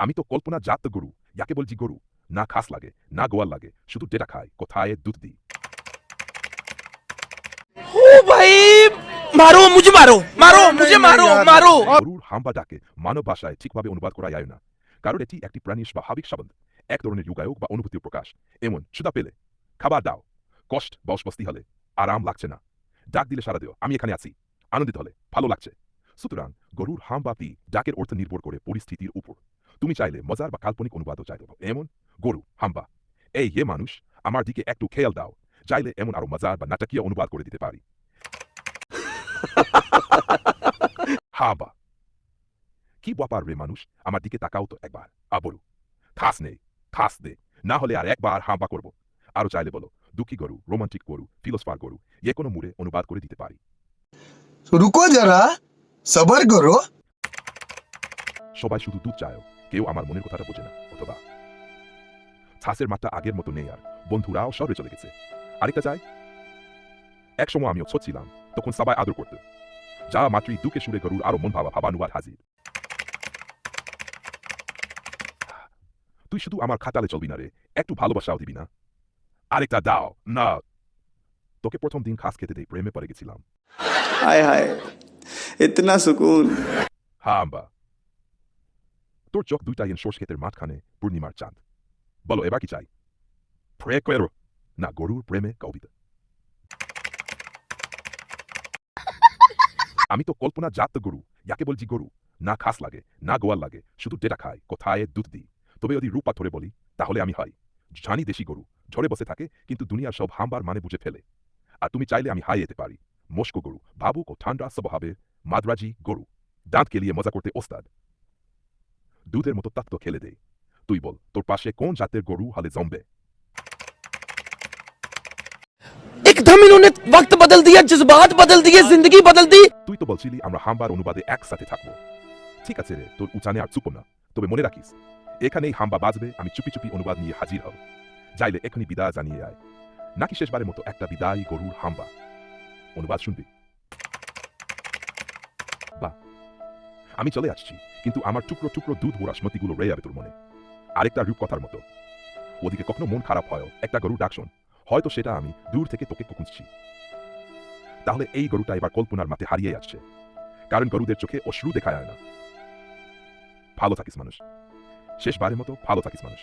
আমি তো কল্পনা জাত গরু যাকে বলছি গরু। না খাস লাগে না গোয়াল লাগে শুধু ডেটা খায় কোথায় দুধ দিই? ভাই মারো মুঝে মারো মারো মুঝে মারো মারো। গরুর হাম্বা ডাকে মানব ভাষায় ঠিকভাবে অনুবাদ করা যায় না। কারণ এটি একটি স্বাভাবিক এক ধরনের যুগায়ক বা অনুভূতির প্রকাশ। এমন সুদা পেলে খাবার দাও কষ্ট বসবস্তি হলে আরাম লাগছে না। ডাক দিলে সারা দিও আমি এখানে আছি আনন্দিত হলে ভালো লাগছে। সুতরাং গরুর হাম বা ডাকের অর্থ নির্ভর করে পরিস্থিতির উপর। তুমি চাইলে মজার বা কাল্পনিক অনুবাদও চাই দেবো এমন গরু হাম্বা এই হে মানুষ আমার দিকে একটু খেয়াল দাও। চাইলে এমন আরও মজার বা নাটকীয় অনুবাদ করে দিতে পারি। হাবা কি ব্যাপার রে মানুষ? আমার দিকে তাকাও তো একবার। আবরু থাস নেই থাস দে না হলে আর একবার হাবা করব। আরও চাইলে বলো দুঃখী গরু রোমান্টিক গরু ফিলোসফার গরু এ কোনো মুড়ে অনুবাদ করে দিতে পারি। রুকো যারা সবার গরু। সবাই শুধু দুধ চায় কেউ আমার মনের কথাটা বোঝে না অথবা ছাসের মাঠটা আগের মতো নেই আর। বন্ধুরাও শহরে চলে গেছে। আরেকটা চাই। এক সময় আমি অচ্ছত ছিলাম তখন সবাই আদর করত। যা মাত্রই দুকে সুরে গরুর আরও মন ভাবা ভাবানুবাদ হাজির। তুই শুধু আমার খাতালে চলবি না রে একটু ভালোবাসাও দিবি না। আরেকটা দাও না। তোকে প্রথম দিন খাস খেতে দেই প্রেমে পড়ে গেছিলাম। হায় হায় ইতনা সুকুন। হ্যাঁ আম্বা। তোর চোখ দুইটাই এন সর্ষ ক্ষেতের মাঝখানে পূর্ণিমার চাঁদ। বলো, এবার কি চাই? প্রে করো। না, গরুর প্রেমে কবিতা। আমি তো কল্পনা জাত গরু যাকে বলছি গরু। না খাস লাগে, না গোয়াল লাগে, শুধু ডেটা খায়, কোথায় দুধ দিই? তবে যদি রূপা ধরে বলি, তাহলে আমি হয় জানি দেশি গরু ঝরে বসে থাকে, কিন্তু দুনিয়ার সব হাম্বার মানে বুঝে ফেলে। আর তুমি চাইলে আমি হাই যেতে পারি। মস্কো গরু ভাবুক ও ঠান্ডা স্বভাবের মাদ্রাজি গরু। দাঁত কেলিয়ে মজা করতে ওস্তাদ। দুধের মতো তাত্ত্ব খেলে দে তুই বল তোর পাশে কোন জাতের গরু হলে জমবে एकदम इन्होंने वक्त बदल दिया जज्बात बदल दिए जिंदगी बदल दी তুই তো বলছিলি আমরা হাম্বার অনুবাদে একসাথে থাকবো ঠিক আছে রে তোর উচানে আর চুপো না তবে মনে রাখিস এখানেই হাম্বা বাজবে আমি চুপি চুপি অনুবাদ নিয়ে হাজির হব যাইলে এখনই বিদায় জানিয়ে আয় নাকি শেষবারের মতো একটা বিদায় গরুর হাম্বা অনুবাদ শুনবি বা আমি চলে আসছি, কিন্তু আমার টুকরো টুকরো দুধ ভরা স্মৃতিগুলো রয়ে যাবে তোর মনে। আরেকটা রূপকথার মতো। ওদিকে কখনো মন খারাপ হয় একটা গরু ডাক শোন। হয়তো সেটা আমি দূর থেকে তোকে খুঁজছি। তাহলে এই গরুটা এবার কল্পনার মাঠে হারিয়ে আসছে কারণ গরুদের চোখে অশ্রু দেখা যায় না। ভালো থাকিস মানুষ। শেষবারের মতো ভালো থাকিস মানুষ।